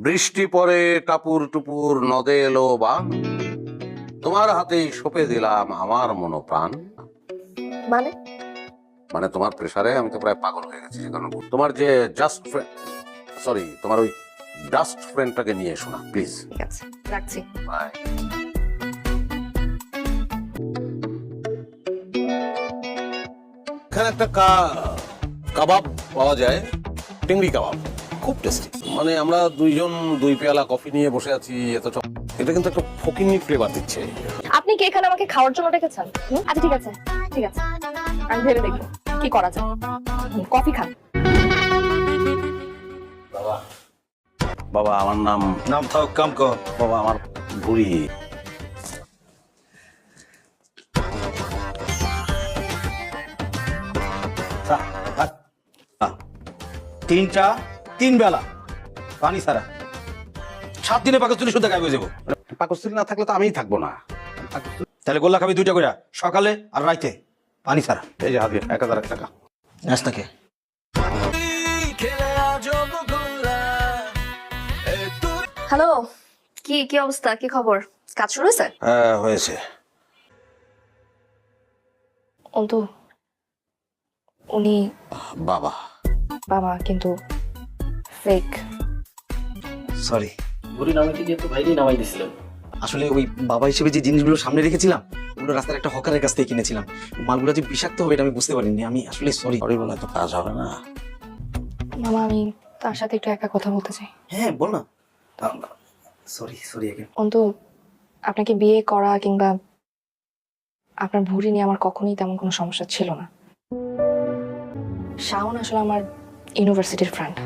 বৃষ্টি পরে টাপুর টুপুর নদে এলো বা তোমার হাতেই সঁপে দিলাম আমার মনোপ্রাণ। মানে? মানে তোমার প্রেসারে আমি তো প্রায় পাগল হয়ে গেছি কারণে তোমার যে জাস্ট ফ্রেন্ড সরি তোমার ওই জাস্ট ফ্রেন্ডটাকে নিয়ে এসো না প্লিজ ঠিক আছে রাখছি। বাই এখানে একটা কা- কাবাব পাওয়া যায় টিংরি কাবাব। খুব টেস্টি মানে আমরা দুইজন দুই পেয়ালা কফি নিয়ে বসে আছি এত এটা কিন্তু একটা ফকিনি ফ্লেভার দিচ্ছে। আপনি কি এখানে আমাকে খাওয়ার জন্য ডেকেছেন? আচ্ছা ঠিক আছে ঠিক আছে। আমি ভেবে দেখব কি করা যায়। কফি খান। বাবা আমার নাম নাম থাক কাম কর। বাবা আমার ভুড়ি থাক। আহ, তিনটা তিন বেলা। পানি ছাড়া সাত দিনে পাকস্তুলি শুদ্ধ গায়ে যাব। পাকস্থলী না থাকলে তো আমিই থাকব না। তাহলে গোল্লা খাবি দুইটা করে সকালে আর রাইতে। পানি ছাড়া এই যে হাজির এক হাজার টাকা। নাস্তাকে হ্যালো কি কি অবস্থা কি খবর? কাজ শুরু হয়েছে? হ্যাঁ হয়েছে। অন্তু উনি বাবা। বাবা কিন্তু ফেক সরি ঘুরি নামাইতে গিয়ে তো ভাইরই নামাই দিছিলেন? আসলে ওই বাবা হিসেবে যে জিনিসগুলো সামনে রেখেছিলাম ওগুলো রাস্তার একটা হকারের কাছ থেকে কিনেছিলাম। মালগুলো যে বিষাক্ত হবে এটা আমি বুঝতে পারিনি আমি আসলে সরি সরি বলে তো কাজ হবে না। মামা আমি তার সাথে একটু একা কথা বলতে চাই। হ্যাঁ বল না। সরি সরি এগেন অন্তু আপনাকে বিয়ে করা কিংবা আপনার ভুঁড়ি নিয়ে আমার কখনোই তেমন কোনো সমস্যা ছিল না। শাওন আসলে আমার ইউনিভার্সিটির ফ্রেন্ড